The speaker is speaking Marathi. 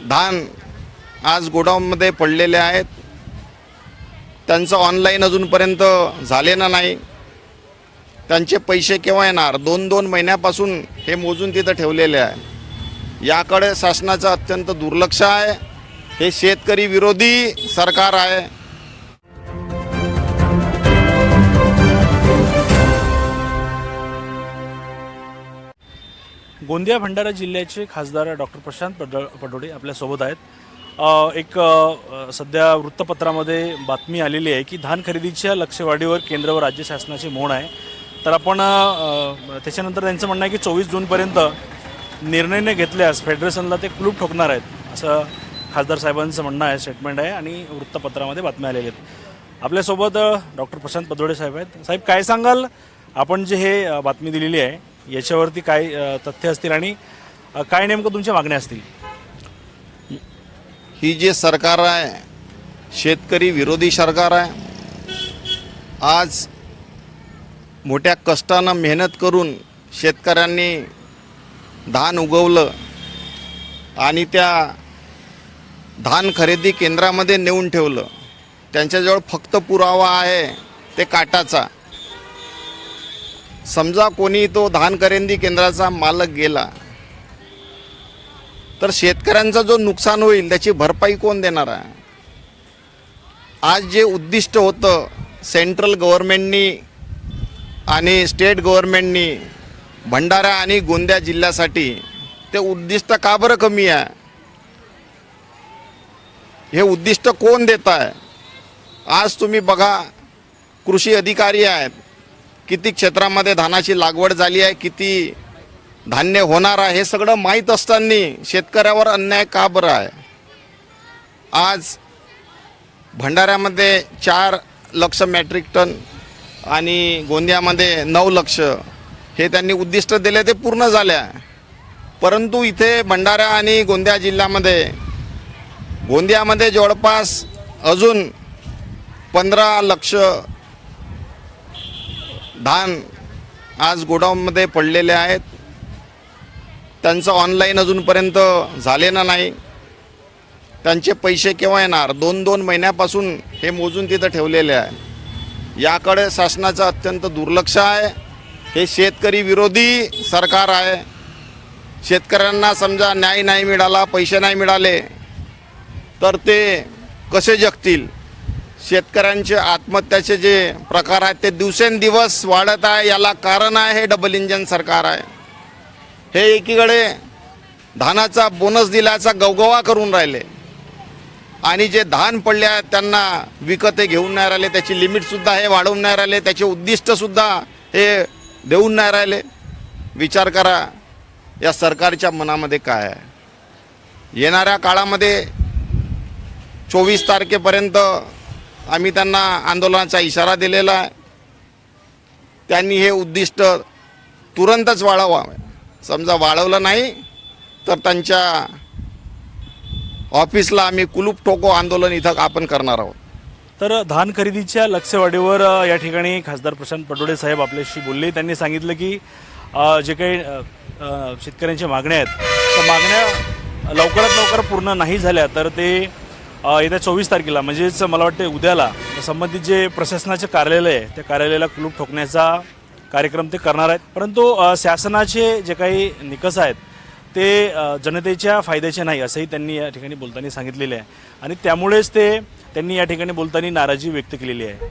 धान आज गोडाऊनमध्ये पडलेले आहेत. त्यांचं ऑनलाईन अजूनपर्यंत झालेलं नाही. त्यांचे पैसे केव्हा येणार? दोन दोन महिन्यापासून हे मोजून तिथं ठेवलेले आहे. याकडे शासनाचं अत्यंत दुर्लक्ष आहे. हे शेतकरी विरोधी सरकार आहे. गोंदिया भंडारा जिल्ह्याचे खासदार डॉक्टर प्रशांत पड पडोडे आपल्यासोबत आहेत. एक सध्या वृत्तपत्रामध्ये बातमी आलेली आहे की धान खरेदीच्या लक्षवाढीवर केंद्र व राज्य शासनाची मोड आहे. तर आपण त्याच्यानंतर त्यांचं म्हणणं आहे की चोवीस जूनपर्यंत निर्णय न घेतल्यास फेडरेशनला ते क्लूप ठोकणार आहेत असं खासदार साहेबांचं म्हणणं आहे स्टेटमेंट आहे आणि वृत्तपत्रामध्ये बातम्या आलेल्या आहेत. आपल्यासोबत डॉक्टर प्रशांत पदोडे साहेब आहेत. साहेब काय सांगाल? आपण जे हे बातमी दिलेली आहे याच्यावरती काय तथ्य असतील आणि काय नेमकं तुमच्या मागण्या असतील? ही जे सरकार आहे शेतकरी विरोधी सरकार आहे आज मोठ्या कष्टानं मेहनत करून शेतकऱ्यांनी धान उगवलं आणि त्या धान खरेदी केंद्रामध्ये नेऊन ठेवलं. त्यांच्याजवळ फक्त पुरावा आहे ते काटाचा. समजा कोणी तो धान खरेदी केंद्राचा मालक गेला तर शेतकऱ्यांचा जो नुकसान होईल त्याची भरपाई कोण देणार आहे? आज जे उद्दिष्ट होतं सेंट्रल गव्हर्नमेंटनी आणि स्टेट गव्हर्नमेंटनी भंडारा आणि गोंदिया जिल्ह्यासाठी ते उद्दिष्ट का बरं कमी आहे? हे उद्दिष्ट कोण देत आहे? आज तुम्ही बघा कृषी अधिकारी आहेत किती क्षेत्रामध्ये धानाची लागवड झाली आहे किती धान्य होणार आहे हे सगळं माहीत असताना शेतकऱ्यावर अन्याय का बरं आहे? आज भंडाऱ्यामध्ये चार लक्ष मॅट्रिक टन आणि गोंदियामध्ये नऊ लक्ष. हे त्यांनी उद्दिष्ट दिले ते पूर्ण झाल्या परंतु इथे भंडारा आणि गोंदिया जिल्ह्यामध्ये गोंदियामध्ये जवळपास अजून पंधरा लक्ष धान आज गोडाऊनमध्ये पडलेले आहेत. त्यांचं ऑनलाईन अजूनपर्यंत झालेलं नाही. त्यांचे पैसे केव्हा येणार? दोन दोन महिन्यापासून हे मोजून तिथं ठेवलेले आहे. याकडे शासनाचं अत्यंत दुर्लक्ष आहे. हे शेतकरी विरोधी सरकार आहे. शेतकऱ्यांना समजा न्याय नाही मिळाला पैसे नाही मिळाले तर ते कसे जगतील? शेतकऱ्यांचे आत्महत्याचे जे प्रकार आहेत ते दिवसेंदिवस वाढत आहे. याला कारण आहे हे डबल इंजन सरकार आहे. हे एकीकडे धानाचा बोनस दिल्याचा गवगवा करून राहिले. आणि जे धान पडले आहेत त्यांना विकत हे घेऊन नाही राहिले. त्याची लिमिटसुद्धा हे वाढवून नाही राहिले. त्याचे उद्दिष्टसुद्धा हे देऊन नाही राहिले. विचार करा या सरकारच्या मनामध्ये काय आहे? येणाऱ्या काळामध्ये चोवीस तारखेपर्यंत आम्ही त्यांना आंदोलनाचा इशारा दिलेला आहे. त्यांनी हे उद्दिष्ट तुरंतच वाढवा समजा वाढवलं नाही तर त्यांच्या ऑफिसला आम्ही कुलूप ठोको आंदोलन इथं आपण करणार आहोत. तर धान खरेदीच्या लक्षवाढीवर या ठिकाणी खासदार प्रशांत पटोडे साहेब आपल्याशी बोलले. त्यांनी सांगितलं की जे काही शेतकऱ्यांच्या मागण्या आहेत त्या मागण्या लवकरात लवकर पूर्ण नाही झाल्या तर ते येत्या चोवीस तारखेला म्हणजेच मला वाटते उद्याला संबंधित जे प्रशासनाचे कार्यालय आहे त्या कार्यालयाला कुलूप ठोकण्याचा कार्यक्रम ते करणार आहेत. परंतु शासनाचे जे काही निकष आहेत ते जनतेच्या फायद्याचे नाही असंही त्यांनी या ठिकाणी बोलताना सांगितलेले आहे. आणि त्यामुळेच ते त्यांनी या ठिकाणी बोलताना नाराजी व्यक्त केलेली आहे.